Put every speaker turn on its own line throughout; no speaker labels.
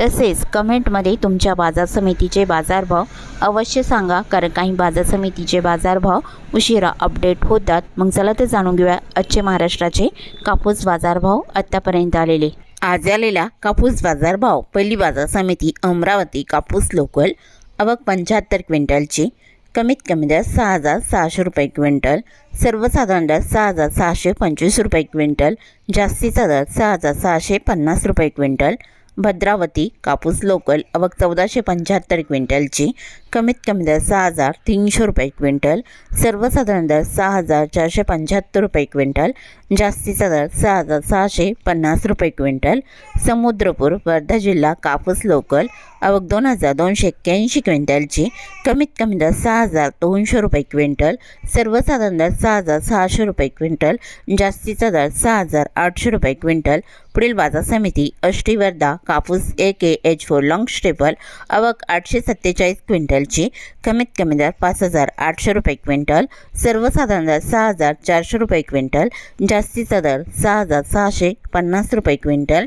तसेच कमेंटमध्ये तुमच्या बाजार समितीचे बाजारभाव अवश्य सांगा कारण काही बाजार समितीचे बाजारभाव उशिरा अपडेट होतात. मग चला तर जाणून घेऊया आजचे महाराष्ट्राचे कापूस बाजारभाव आत्तापर्यंत आलेले. आज आलेला कापूस बाजारभाव. पहिली बाजार समिती अमरावती कापूस लोकल आवक पंच्याहत्तर क्विंटलची. कमीत कमी दर सहा हजार सहाशे रुपये क्विंटल. सर्वसाधारण दर सहा हजार सहाशे पंचवीस रुपये क्विंटल. जास्तीचा दर सहा हजार सहाशे पन्नास रुपये क्विंटल. भद्रावती कापूस लोकल आवक चौदाशे पंच्याहत्तर क्विंटलची. कमीत कमी दर सहा हजार तीनशे रुपये क्विंटल. सर्वसाधारण दर सहा हजार चारशे पंच्याहत्तर रुपये क्विंटल. जास्तीचा दर सहा हजार सहाशे पन्नास रुपये क्विंटल. समुद्रपूर वर्धा जिल्हा कापूस लोकल आवक दोन हजार दोनशे एक्क्याऐंशी क्विंटलची. कमीत कमी दर सहा हजार दोनशे रुपये क्विंटल. सर्वसाधारण दर सहा हजार सहाशे रुपये क्विंटल. जास्तीचा दर सहा हजार आठशे रुपये क्विंटल. पुढील बाजार समिती अष्टी वर्धा कापूस A K H four long staple आवक आठशे सत्तेचाळीस क्विंटलची कमीत कमी दर पाच हजार आठशे रुपये क्विंटल सर्वसाधारण दर सहा हजार चारशे रुपये क्विंटल जास्तीचा दर सहा हजार सहाशे पन्नास रुपये क्विंटल.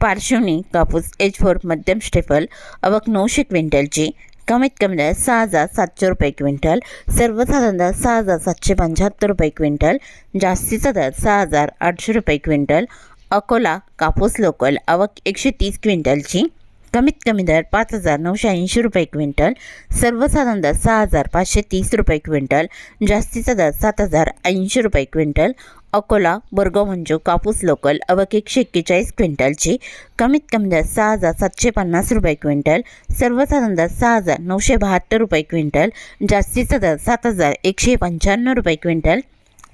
पार्श्वनी कापूस एच फोर मध्यम स्टेपल आवक नऊशे क्विंटलची कमीत कमी दर सहा हजार सातशे रुपये क्विंटल सर्वसाधारण दर सहा हजार सातशे पंच्याहत्तर रुपये क्विंटल जास्तीचा दर सहा हजार आठशे रुपये क्विंटल अकोला कापूस लोकल आवक एकशे तीस क्विंटलची. कमीत कमी दर पाच हजार नऊशे ऐंशी रुपये क्विंटल. सर्वसाधारण दर सहा हजार पाचशे तीस रुपये क्विंटल. जास्तीचा दर सात हजार ऐंशी रुपये क्विंटल. अकोला बोरगाव मंजू कापूस लोकल अवक एकशे एक्केचाळीस क्विंटलची. कमीत कमी दर सहा हजार सातशे पन्नास रुपये क्विंटल. सर्वसाधारण दर सहा हजार नऊशे बहात्तर रुपये क्विंटल. जास्तीचा दर सात हजार एकशे पंच्याण्णव रुपये क्विंटल.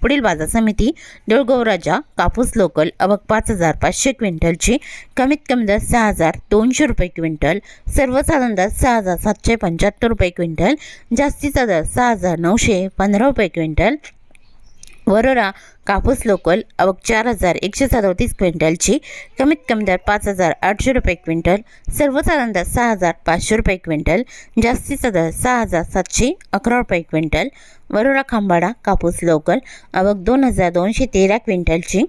पुढील बाजार समिती देऊळगाव राजा कापूस लोकल अवक पाच हजार पाचशे क्विंटलची कमीत कमी दर सहा हजार दोनशे रुपये क्विंटल सर्वसाधारण दर सहा हजार सातशे पंच्याहत्तर रुपये क्विंटल जास्तीचा दर सहा हजार नऊशे पंधरा रुपये क्विंटल. वरोरा कापूस लोकल अवघ चार हजार एकशे सदोतीस क्विंटलची कमीत कमी दर पाच हजार आठशे रुपये क्विंटल सर्वसाधारण दर सहा हजार पाचशे रुपये क्विंटल जास्तीचा दर सहा हजार सातशे अकरा रुपये क्विंटल. वरोरा खांबाडा कापूस लोकल आवक दोन हजार दोनशे तेरा क्विंटलची.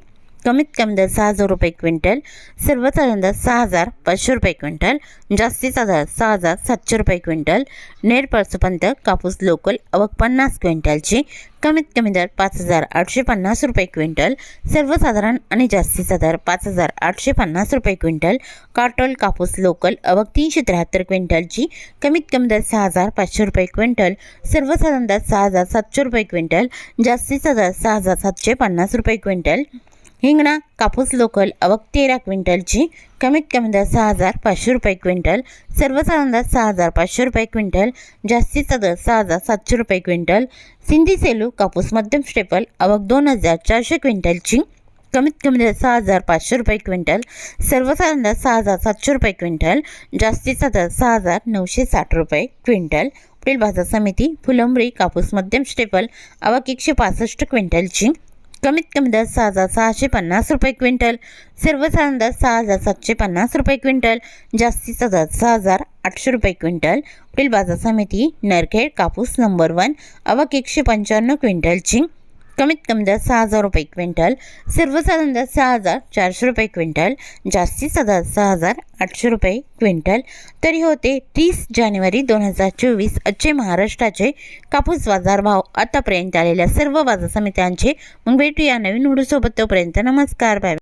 कमीत कमी दर सहा हजार रुपये क्विंटल सर्वसाधारण दर सहा हजार पाचशे रुपये क्विंटल जास्तीचा दर सहा हजार सातशे रुपये क्विंटल नेर परसपंत कापूस लोकल अवक पन्नास क्विंटलची कमीत कमी दर पाच हजार आठशे पन्नास रुपये क्विंटल सर्वसाधारण आणि जास्तीचा दर पाच हजार आठशे पन्नास रुपये क्विंटल काटोल कापूस लोकल अवक तीनशे त्र्याहत्तर क्विंटलची कमीत कमी दर सहा हजार पाचशे रुपये क्विंटल सर्वसाधारण दर सहा हजार सातशे रुपये क्विंटल जास्तीचा दर सहा हजार सातशे पन्नास रुपये क्विंटल. हिंगणा कापूस लोकल अवक तेरा क्विंटलची. कमीत कमी दर सहा हजार पाचशे रुपये क्विंटल. सर्वसाधारण दर सहा हजार पाचशे रुपये क्विंटल. जास्तीचा दर सहा हजार सातशे रुपये क्विंटल. सिंधी सेलू कापूस मध्यम स्टेपल अवक दोन हजार चारशे क्विंटलची. कमीत कमी दर सहा हजार पाचशे रुपये क्विंटल. सर्वसाधारण दर सहा हजार सातशे रुपये क्विंटल. जास्तीचा दर सहा हजार नऊशे साठ रुपये क्विंटल. पुढील बाजार समिती फुलंबरी कापूस मध्यम स्टेपल आवक एकशे पासष्ट क्विंटलची. कमीत कमी दर सहा हजार सहाशे पन्नास रुपये क्विंटल. सर्वसाधारण दर सहा हजार सातशे पन्नास रुपये क्विंटल. जास्तीचा दर सहा हजार आठशे रुपये क्विंटल. पुढील बाजार समिती नरखेड कापूस नंबर वन अवक एकशे पंच्याण्णव क्विंटल. झिंक कमीत कमी दर सहा हजार रुपये क्विंटल सर्वसाधारण दर सहा हजार चारशे रुपये क्विंटल जास्तीत दर सहा हजार आठशे रुपये क्विंटल. तरी होते तीस जानेवारी दोन हजार चोवीस आजचे महाराष्ट्राचे कापूस बाजारभाव आतापर्यंत आलेल्या सर्व बाजार समित्यांचे. मग भेटूया नवीन व्हिडिओसोबत. तोपर्यंत नमस्कार. बाय